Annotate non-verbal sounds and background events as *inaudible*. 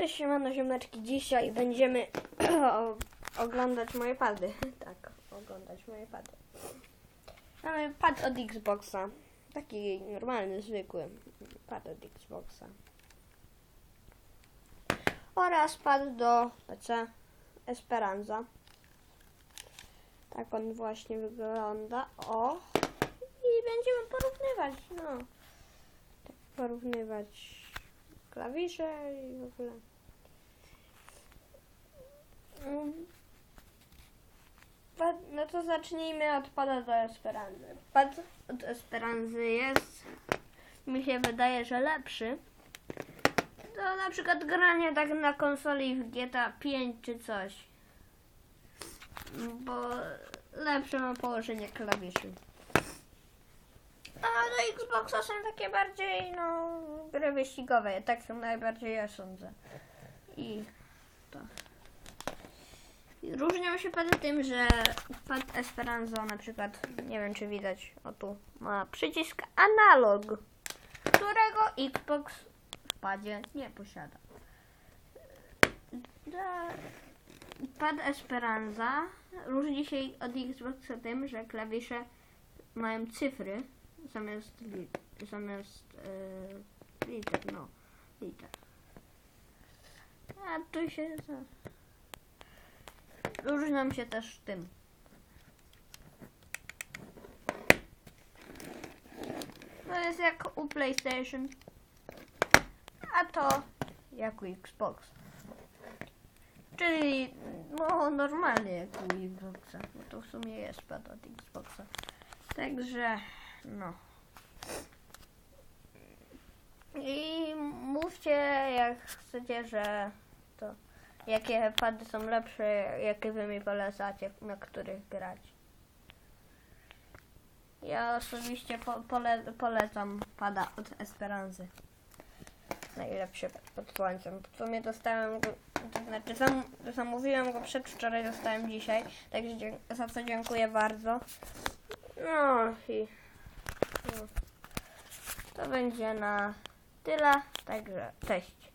Cześć, siemano ziomeczki. Dzisiaj będziemy *clears throat* oglądać moje pady. *laughs* Tak, oglądać moje pady. Mamy pad od Xboxa. Taki normalny, zwykły pad od Xboxa. Oraz pad do PC Esperanza. Tak on właśnie wygląda. O! I będziemy porównywać, no. Tak porównywać klawisze i w ogóle. Mm. No to zacznijmy od pada do Esperanzy. Pad od Esperanzy jest, mi się wydaje, że lepszy. To na przykład granie tak na konsoli w GTA 5 czy coś. Bo lepsze ma położenie klawiszy. A do Xboxa są takie bardziej, no, gry wyścigowe. Tak są najbardziej, ja sądzę. I to. Różnią się pady tym, że pad Esperanza na przykład, nie wiem czy widać, o tu, ma przycisk analog, którego Xbox w padzie nie posiada. Da- Pad Esperanza różni się od Xboxa tym, że klawisze mają cyfry zamiast, li, zamiast e, liter, no, liter. A tu się różnią się też tym. To jest jak u PlayStation, a to jak u Xbox. Czyli no normalnie jak u Xboxa, bo to w sumie jest pad od Xboxa. Także no. I mówcie jak chcecie, że to jakie pady są lepsze, jakie wy mi polecacie, na których grać. Ja osobiście po, pole, polecam pada od Esperanzy. Najlepszy pod słońcem. W sumie dostałem go, to znaczy zam, zamówiłem go przedwczoraj, dostałem dzisiaj, także za co dziękuję bardzo. No i to będzie na tyle, także cześć.